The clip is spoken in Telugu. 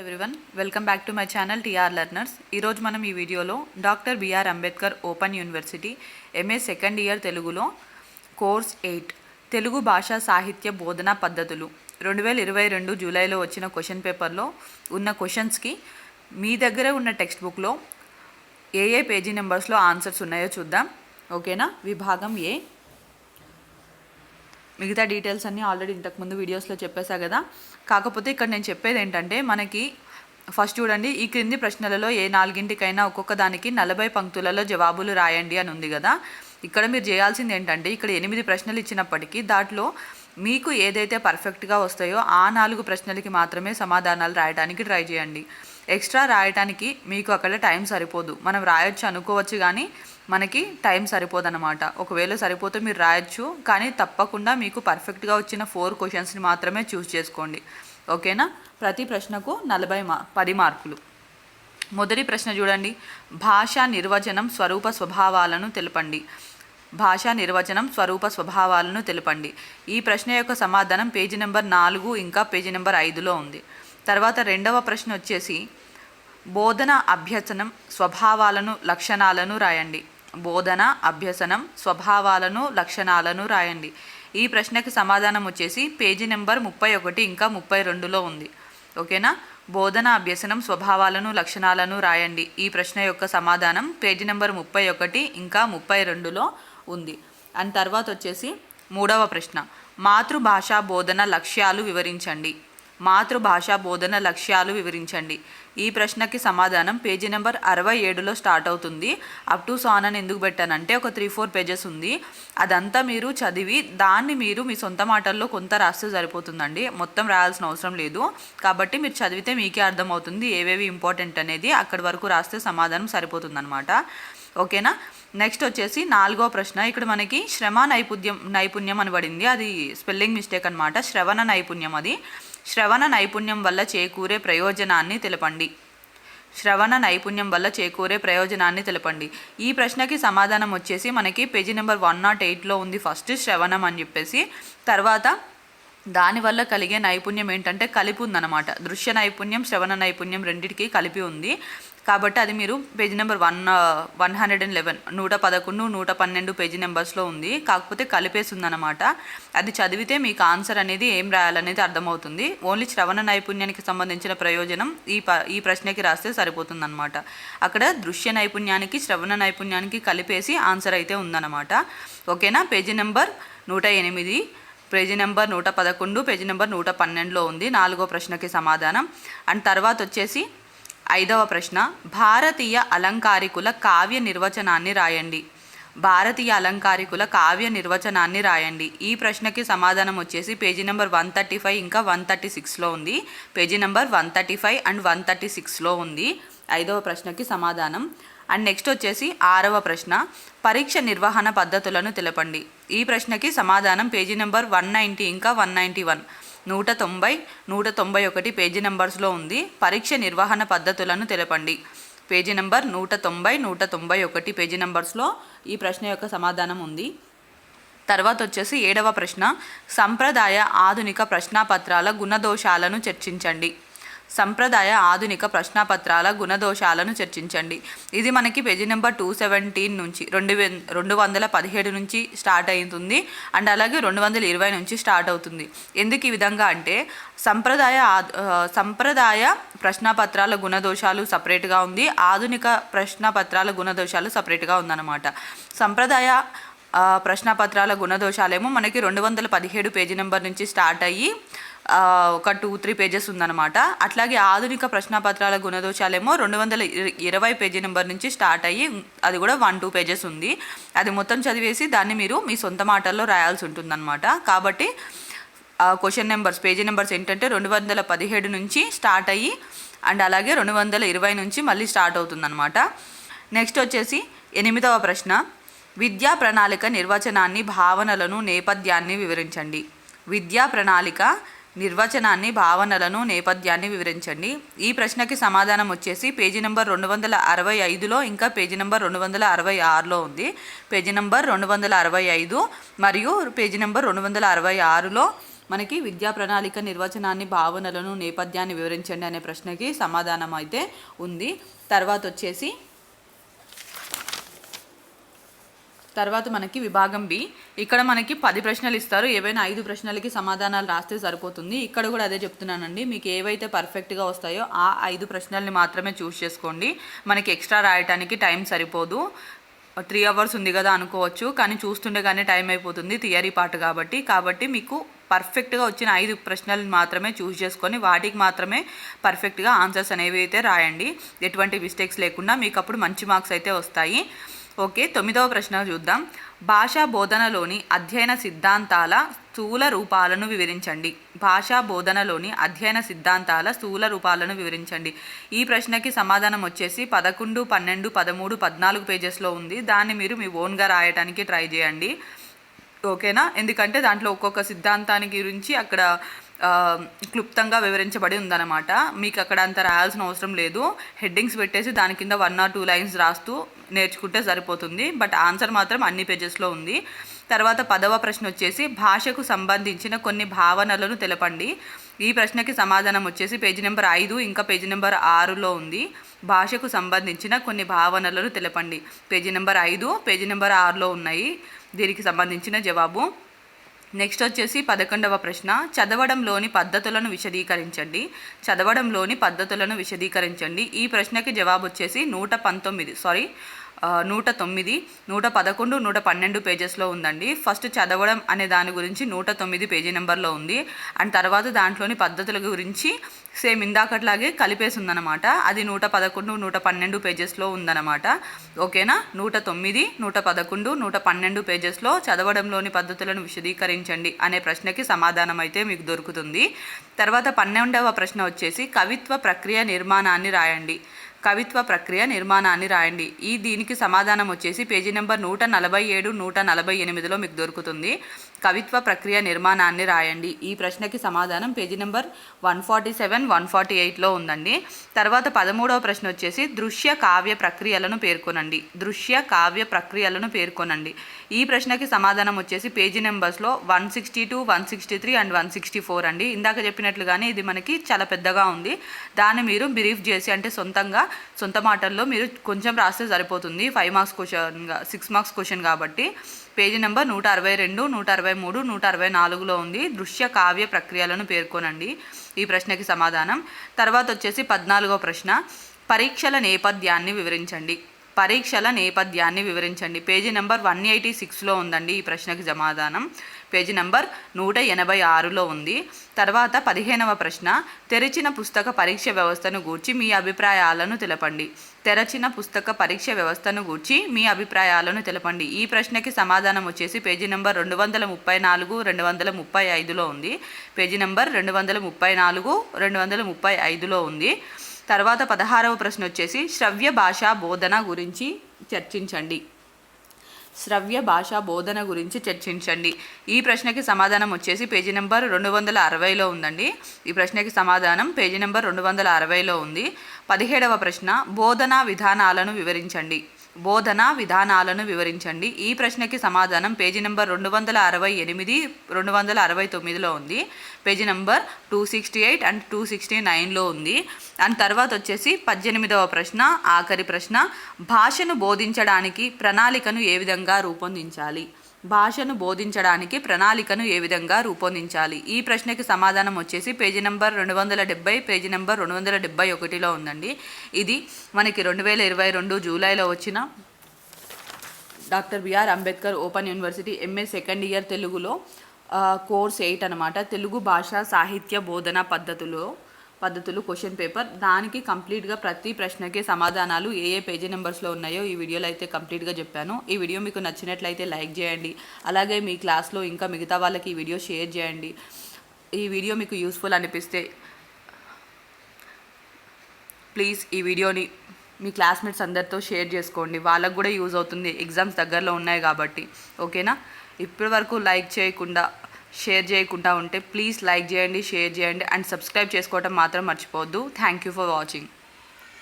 Everyone welcome back to my channel TR learners ఈరోజు మనం ఈ వీడియోలో doctor BR Ambedkar open university MA second year తెలుగులో కోర్స్ ఎయిట్ తెలుగు భాషా సాహిత్య బోధన పద్ధతులు. రెండు వేల ఇరవై రెండు జూలైలో వచ్చిన క్వశ్చన్ పేపర్లో ఉన్న క్వశ్చన్స్కి మీ దగ్గర ఉన్న టెక్స్ట్ బుక్లో ఏ ఏ పేజీ నెంబర్స్లో ఆన్సర్స్ ఉన్నాయో చూద్దాం. ఓకేనా? విభాగం ఏ. మిగతా డీటెయిల్స్ అన్నీ ఆల్రెడీ ఇంతకుముందు వీడియోస్లో చెప్పేశా కదా. కాకపోతే ఇక్కడ నేను చెప్పేది ఏంటంటే మనకి ఫస్ట్ చూడండి ఈ క్రింది ప్రశ్నలలో ఏ నాలుగింటికైనా ఒక్కొక్క దానికి నలభై పంక్తులలో జవాబులు రాయండి అని ఉంది కదా. ఇక్కడ మీరు చేయాల్సింది ఏంటంటే ఇక్కడ ఎనిమిది ప్రశ్నలు ఇచ్చినప్పటికీ దాంట్లో మీకు ఏదైతే పర్ఫెక్ట్గా వస్తాయో ఆ నాలుగు ప్రశ్నలకి మాత్రమే సమాధానాలు రాయడానికి ట్రై చేయండి. ఎక్స్ట్రా రాయటానికి మీకు అక్కడ టైం సరిపోదు. మనం రాయొచ్చు అనుకోవచ్చు కానీ మనకి టైం సరిపోదన్నమాట. ఒకవేళ సరిపోతే మీరు రాయొచ్చు కానీ తప్పకుండా మీకు పర్ఫెక్ట్గా వచ్చిన ఫోర్ క్వశ్చన్స్ని మాత్రమే చూస్ చేసుకోండి. ఓకేనా? ప్రతి ప్రశ్నకు నలభై మా పది మార్కులు. మొదటి ప్రశ్న చూడండి. భాషా నిర్వచనం స్వరూప స్వభావాలను తెలపండి. భాషా నిర్వచనం స్వరూప స్వభావాలను తెలపండి. ఈ ప్రశ్న యొక్క సమాధానం పేజీ నెంబర్ నాలుగు ఇంకా పేజీ నెంబర్ ఐదులో ఉంది. తర్వాత రెండవ ప్రశ్న వచ్చేసి బోధన అభ్యసనం స్వభావాలను లక్షణాలను రాయండి. బోధన అభ్యసనం స్వభావాలను లక్షణాలను రాయండి. ఈ ప్రశ్నకి సమాధానం వచ్చేసి పేజీ నెంబర్ ముప్పై ఒకటి ఇంకా ముప్పై రెండులో ఉంది. ఓకేనా? బోధన అభ్యసనం స్వభావాలను లక్షణాలను రాయండి. ఈ ప్రశ్న యొక్క సమాధానం పేజీ నెంబర్ ముప్పై ఒకటి ఇంకా ముప్పై రెండులో ఉంది. అండ్ తర్వాత వచ్చేసి మూడవ ప్రశ్న. మాతృభాషా బోధన లక్ష్యాలు వివరించండి. మాతృభాషా బోధన లక్ష్యాలు వివరించండి. ఈ ప్రశ్నకి సమాధానం పేజీ నెంబర్ అరవై ఏడులో స్టార్ట్ అవుతుంది. అప్ టు సాన్ అని ఎందుకు పెట్టానంటే ఒక త్రీ ఫోర్ పేజెస్ ఉంది. అదంతా మీరు చదివి దాన్ని మీరు మీ సొంత మాటల్లో కొంత రాస్తే సరిపోతుందండి. మొత్తం రాయాల్సిన అవసరం లేదు. కాబట్టి మీరు చదివితే మీకే అర్థమవుతుంది ఏవేవి ఇంపార్టెంట్ అనేది. అక్కడి వరకు రాస్తే సమాధానం సరిపోతుందన్నమాట. ఓకేనా? నెక్స్ట్ వచ్చేసి నాలుగో ప్రశ్న. ఇక్కడ మనకి శ్రమ నైపుణ్యం నైపుణ్యం అని పడింది. అది స్పెల్లింగ్ మిస్టేక్ అనమాట శ్రవణ నైపుణ్యం అది. శ్రవణ నైపుణ్యం వల్ల చేకూరే ప్రయోజనాన్ని తెలపండి. శ్రవణ నైపుణ్యం వల్ల చేకూరే ప్రయోజనాన్ని తెలపండి. ఈ ప్రశ్నకి సమాధానం వచ్చేసి మనకి పేజీ నెంబర్ వన్ నాట్ ఎయిట్లో ఉంది ఫస్ట్ శ్రవణం అని చెప్పేసి. తర్వాత దానివల్ల కలిగే నైపుణ్యం ఏంటంటే కలిపి ఉందన్నమాట. దృశ్య నైపుణ్యం శ్రవణ నైపుణ్యం రెండింటికి కలిపి ఉంది. కాబట్టి అది మీరు page number one one hundred and eleven నూట పదకొండు నూట పన్నెండు పేజీ నెంబర్స్లో ఉంది. కాకపోతే కలిపేసి అనమాట అది చదివితే మీకు ఆన్సర్ అనేది ఏం రాయాలనేది అర్థమవుతుంది. ఓన్లీ శ్రవణ నైపుణ్యానికి సంబంధించిన ప్రయోజనం ఈ ప ఈ ప్రశ్నకి రాస్తే సరిపోతుందన్నమాట. అక్కడ దృశ్య నైపుణ్యానికి శ్రవణ నైపుణ్యానికి కలిపేసి ఆన్సర్ అయితే ఉందన్నమాట. ఓకేనా? పేజీ నెంబర్ నూట ఎనిమిది పేజీ నెంబర్ నూట పదకొండు పేజీ నెంబర్ నూట పన్నెండులో ఉంది. నాలుగో ప్రశ్నకి సమాధానం. అండ్ తర్వాత వచ్చేసి ఐదవ ప్రశ్న భారతీయ అలంకారికుల కావ్య నిర్వచనాన్ని రాయండి. భారతీయ అలంకారికుల కావ్య నిర్వచనాన్ని రాయండి. ఈ ప్రశ్నకి సమాధానం వచ్చేసి page number one thirty five ఇంకా వన్ థర్టీ సిక్స్లో ఉంది. Page number one thirty five and one thirty సిక్స్లో ఉంది. ఐదవ ప్రశ్నకి సమాధానం. అండ్ నెక్స్ట్ వచ్చేసి ఆరవ ప్రశ్న పరీక్ష నిర్వహణ పద్ధతులను తెలపండి. ఈ ప్రశ్నకి సమాధానం పేజీ నెంబర్ వన్ నైంటీ ఇంకా వన్ నైంటీ వన్. నూట తొంభై నూట తొంభై ఒకటి పేజీ నెంబర్స్లో ఉంది. పరీక్ష నిర్వహణ పద్ధతులను తెలపండి. పేజీ నెంబర్ నూట తొంభై నూట తొంభై ఒకటి పేజీ నెంబర్స్లో ఈ ప్రశ్న యొక్క సమాధానం ఉంది. తర్వాత వచ్చేసి ఏడవ ప్రశ్న. సంప్రదాయ ఆధునిక ప్రశ్నాపత్రాల గుణదోషాలను చర్చించండి. సంప్రదాయ ఆధునిక ప్రశ్నాపత్రాల గుణదోషాలను చర్చించండి. ఇది మనకి పేజీ నెంబర్ టూ సెవెంటీన్ నుంచి రెండు వే రెండు వందల పదిహేడు నుంచి స్టార్ట్ అవుతుంది అండ్ అలాగే రెండు వందల ఇరవై నుంచి స్టార్ట్ అవుతుంది. ఎందుకు ఈ విధంగా అంటే సంప్రదాయ ఆ, సంప్రదాయ ప్రశ్నాపత్రాల గుణదోషాలు సపరేట్గా ఉంది. ఆధునిక ప్రశ్నాపత్రాల గుణదోషాలు సపరేట్గా ఉందన్నమాట. సంప్రదాయ ఆ, ప్రశ్నపత్రాల గుణదోషాలేమో మనకి రెండు వందల పదిహేడు పేజీ నెంబర్ నుంచి స్టార్ట్ అయ్యి ఒక టూ త్రీ పేజెస్ ఉందన్నమాట. అట్లాగే ఆధునిక ప్రశ్నపత్రాల గుణదోషాలేమో రెండు వందల ఇరవై పేజీ నెంబర్ నుంచి స్టార్ట్ అయ్యి అది కూడా వన్ టూ పేజెస్ ఉంది. అది మొత్తం చదివేసి దాన్ని మీరు మీ సొంత మాటల్లో రాయాల్సి ఉంటుందన్నమాట. కాబట్టి క్వశ్చన్ నెంబర్స్ పేజీ నెంబర్స్ ఏంటంటే రెండు వందల పదిహేడు నుంచి స్టార్ట్ అయ్యి అండ్ అలాగే రెండు వందల ఇరవై నుంచి మళ్ళీ స్టార్ట్ అవుతుందన్నమాట. నెక్స్ట్ వచ్చేసి ఎనిమిదవ ప్రశ్న. విద్యా ప్రణాళిక నిర్వచనాన్ని భావనలను నేపథ్యాన్ని వివరించండి. విద్యా ప్రణాళిక నిర్వచనాన్ని భావనలను నేపథ్యాన్ని వివరించండి. ఈ ప్రశ్నకి సమాధానం వచ్చేసి పేజీ నెంబర్ రెండు వందల అరవై ఐదులో ఇంకా పేజీ నెంబర్ రెండు వందల అరవై ఆరులో ఉంది. పేజీ నెంబర్ రెండు వందల అరవై ఐదు మరియు పేజీ నెంబర్ రెండు వందల అరవై ఆరులో మనకి విద్యా ప్రణాళిక నిర్వచనాన్ని భావనలను నేపథ్యాన్ని వివరించండి అనే ప్రశ్నకి సమాధానం అయితే ఉంది. తర్వాత వచ్చేసి తర్వాత మనకి విభాగం బి. ఇక్కడ మనకి పది ప్రశ్నలు ఇస్తారు. ఏవైనా ఐదు ప్రశ్నలకి సమాధానాలు రాస్తే సరిపోతుంది. ఇక్కడ కూడా అదే చెప్తున్నానండి. మీకు ఏవైతే పర్ఫెక్ట్గా వస్తాయో ఆ ఐదు ప్రశ్నల్ని మాత్రమే చూస్ చేసుకోండి. మనకి ఎక్స్ట్రా రాయటానికి టైం సరిపోదు. త్రీ అవర్స్ ఉంది కదా అనుకోవచ్చు. కానీ చూస్తుండగానే టైం అయిపోతుంది. థియరీ పార్ట్ కాబట్టి. కాబట్టి మీకు పర్ఫెక్ట్గా వచ్చిన ఐదు ప్రశ్నలు మాత్రమే చూస్ చేసుకొని వాటికి మాత్రమే పర్ఫెక్ట్గా ఆన్సర్స్ అనేవి అయితే రాయండి. ఎటువంటి మిస్టేక్స్ లేకుండా మీకు అప్పుడు మంచి మార్క్స్ అయితే వస్తాయి. ఓకే తొమ్మిదవ ప్రశ్న చూద్దాం. భాషా బోధనలోని అధ్యయన సిద్ధాంతాల స్థూల రూపాలను వివరించండి. భాషా బోధనలోని అధ్యయన సిద్ధాంతాల స్థూల రూపాలను వివరించండి. ఈ ప్రశ్నకి సమాధానం వచ్చేసి పదకొండు పన్నెండు పదమూడు పద్నాలుగు పేజెస్లో ఉంది. దాన్ని మీరు మీ ఓన్గా రాయడానికి ట్రై చేయండి. ఓకేనా? ఎందుకంటే దాంట్లో ఒక్కొక్క సిద్ధాంతానికి గురించి అక్కడ క్లుప్తంగా వివరించబడి ఉందన్నమాట. మీకు అక్కడ అంత రాయాల్సిన అవసరం లేదు. హెడ్డింగ్స్ పెట్టేసి దాని కింద వన్ ఆర్ టూ లైన్స్ రాస్తూ నేర్చుకుంటే సరిపోతుంది బట్ ఆన్సర్ మాత్రం అన్ని పేజెస్లో ఉంది. తర్వాత పదవ ప్రశ్న వచ్చేసి భాషకు సంబంధించిన కొన్ని భావనలను తెలపండి. ఈ ప్రశ్నకి సమాధానం వచ్చేసి పేజీ నెంబర్ ఐదు ఇంకా పేజీ నెంబర్ ఆరులో ఉంది. భాషకు సంబంధించిన కొన్ని భావనలను తెలపండి. పేజీ నెంబర్ ఐదు పేజీ నెంబర్ ఆరులో ఉన్నాయి. దీనికి సంబంధించిన జవాబు. నెక్స్ట్ వచ్చేసి పదకొండవ ప్రశ్న. చదవడంలోని పద్ధతులను విశదీకరించండి. చదవడంలోని పద్ధతులను విశదీకరించండి. ఈ ప్రశ్నకి జవాబు వచ్చేసి నూట పంతొమ్మిది సారీ నూట తొమ్మిది నూట పదకొండు నూట పన్నెండు పేజెస్లో ఉందండి. ఫస్ట్ చదవడం అనే దాని గురించి నూట తొమ్మిది పేజీ నెంబర్లో ఉంది. అండ్ తర్వాత దాంట్లోని పద్ధతుల గురించి సేమ్ ఇందాకట్లాగే కలిపేసి ఉందన్నమాట అది నూట పదకొండు నూట పన్నెండు పేజెస్లో ఉందన్నమాట ఓకేనా? నూట తొమ్మిది నూట పదకొండు నూట పన్నెండు పేజెస్లో చదవడంలోని పద్ధతులను విశదీకరించండి అనే ప్రశ్నకి సమాధానం అయితే మీకు దొరుకుతుంది. తర్వాత పన్నెండవ ప్రశ్న వచ్చేసి కవిత్వ ప్రక్రియ నిర్మాణాన్ని రాయండి. కవిత్వ ప్రక్రియ నిర్మాణాన్ని రాయండి. ఈ దీనికి సమాధానం వచ్చేసి పేజీ నెంబర్ నూట నలభై ఏడు నూట నలభై ఎనిమిదిలో మీకు దొరుకుతుంది. కవిత్వ ప్రక్రియ నిర్మాణాన్ని రాయండి. ఈ ప్రశ్నకి సమాధానం page number one forty seven one forty ఎయిట్లో ఉందండి. తర్వాత పదమూడవ ప్రశ్న వచ్చేసి దృశ్య కావ్య ప్రక్రియలను పేర్కొనండి. దృశ్య కావ్య ప్రక్రియలను పేర్కొనండి. ఈ ప్రశ్నకి సమాధానం వచ్చేసి page నెంబర్స్లో one sixty two one sixty three and one sixty four అండి. ఇందాక చెప్పినట్లుగానే ఇది మనకి చాలా పెద్దగా ఉంది. దాన్ని మీరు బిరీఫ్ చేసి అంటే సొంతంగా సొంత మాటల్లో మీరు కొంచెం రాస్తే సరిపోతుంది. ఫైవ్ మార్క్స్ క్వశ్చన్గా సిక్స్ మార్క్స్ క్వశ్చన్ కాబట్టి. పేజీ నెంబర్ నూట అరవై రెండు నూట అరవై మూడు నూట అరవై నాలుగులో ఉంది. దృశ్య కావ్య ప్రక్రియలను పేర్కొనండి. ఈ ప్రశ్నకి సమాధానం. తర్వాత వచ్చేసి పద్నాలుగో ప్రశ్న. పరీక్షల నేపథ్యాన్ని వివరించండి. పరీక్షల నేపథ్యాన్ని వివరించండి. పేజీ నెంబర్ వన్ ఎయిటీ సిక్స్లో ఉందండి ఈ ప్రశ్నకి సమాధానం. పేజీ నెంబర్ నూట ఎనభై ఆరులో ఉంది. తర్వాత పదిహేనవ ప్రశ్న తెరిచిన పుస్తక పరీక్ష వ్యవస్థను గూర్చి మీ అభిప్రాయాలను తెలపండి. తెరచిన పుస్తక పరీక్ష వ్యవస్థను గూర్చి మీ అభిప్రాయాలను తెలపండి. ఈ ప్రశ్నకి సమాధానం వచ్చేసి పేజీ నెంబర్ రెండు వందల ముప్పై నాలుగు రెండు వందల ముప్పై ఐదులో ఉంది. పేజీ నెంబర్ రెండు వందల ముప్పై నాలుగు రెండు వందల ముప్పై ఐదులో ఉంది. తర్వాత పదహారవ ప్రశ్న వచ్చేసి శ్రవ్య భాషా బోధన గురించి చర్చించండి. శ్రవ్య భాషా బోధన గురించి చర్చించండి. ఈ ప్రశ్నకి సమాధానం వచ్చేసి పేజీ నెంబర్ రెండు వందల అరవైలో ఉందండి. ఈ ప్రశ్నకి సమాధానం పేజీ నెంబర్ రెండు వందల అరవైలో ఉంది. పదిహేడవ ప్రశ్న బోధనా విధానాలను వివరించండి. బోధనా విధానాలను వివరించండి. ఈ ప్రశ్నకి సమాధానం పేజీ నెంబర్ రెండు వందల అరవై ఎనిమిది రెండు వందల అరవై తొమ్మిదిలో ఉంది. Page number two sixty eight and two sixty నైన్లో ఉంది. అండ్ తర్వాత వచ్చేసి పద్దెనిమిదవ ప్రశ్న ఆఖరి ప్రశ్న. భాషను బోధించడానికి ప్రణాళికను ఏ విధంగా రూపొందించాలి? భాషను బోధించడానికి ప్రణాళికను ఏ విధంగా రూపొందించాలి? ఈ ప్రశ్నకి సమాధానం వచ్చేసి పేజీ నెంబర్ రెండు వందల డెబ్బై పేజీ నెంబర్ రెండు వందల డెబ్బై ఒకటిలో ఉందండి. ఇది మనకి రెండు వేల ఇరవై రెండు జూలైలో వచ్చిన doctor BR Ambedkar open university MA second year తెలుగులో కోర్స్ ఎయిట్ అనమాట తెలుగు భాష సాహిత్య బోధన పద్ధతులు. పద్ధతులు క్వశ్చన్ పేపర్ దానికి కంప్లీట్గా ప్రతి ప్రశ్నకి సమాధానాలు ఏ ఏ పేజీ నెంబర్స్లో ఉన్నాయో ఈ వీడియోలో అయితే కంప్లీట్గా చెప్పాను. ఈ వీడియో మీకు నచ్చినట్లయితే లైక్ చేయండి. అలాగే మీ క్లాస్లో ఇంకా మిగతా వాళ్ళకి ఈ వీడియో షేర్ చేయండి. ఈ వీడియో మీకు యూస్ఫుల్ అనిపిస్తే ప్లీజ్ ఈ వీడియోని మీ క్లాస్మేట్స్ అందరితో షేర్ చేసుకోండి. వాళ్ళకు కూడా యూజ్ అవుతుంది. ఎగ్జామ్స్ దగ్గరలో ఉన్నాయి కాబట్టి. ఓకేనా ఇప్పటి వరకు లైక్ చేయకుండా షేర్ చేయకుండా ఉంటే ప్లీజ్ లైక్ చేయండి షేర్ చేయండి అండ్ సబ్స్క్రైబ్ చేసుకోవడం మాత్రం మర్చిపోవద్దు. Thank you for watching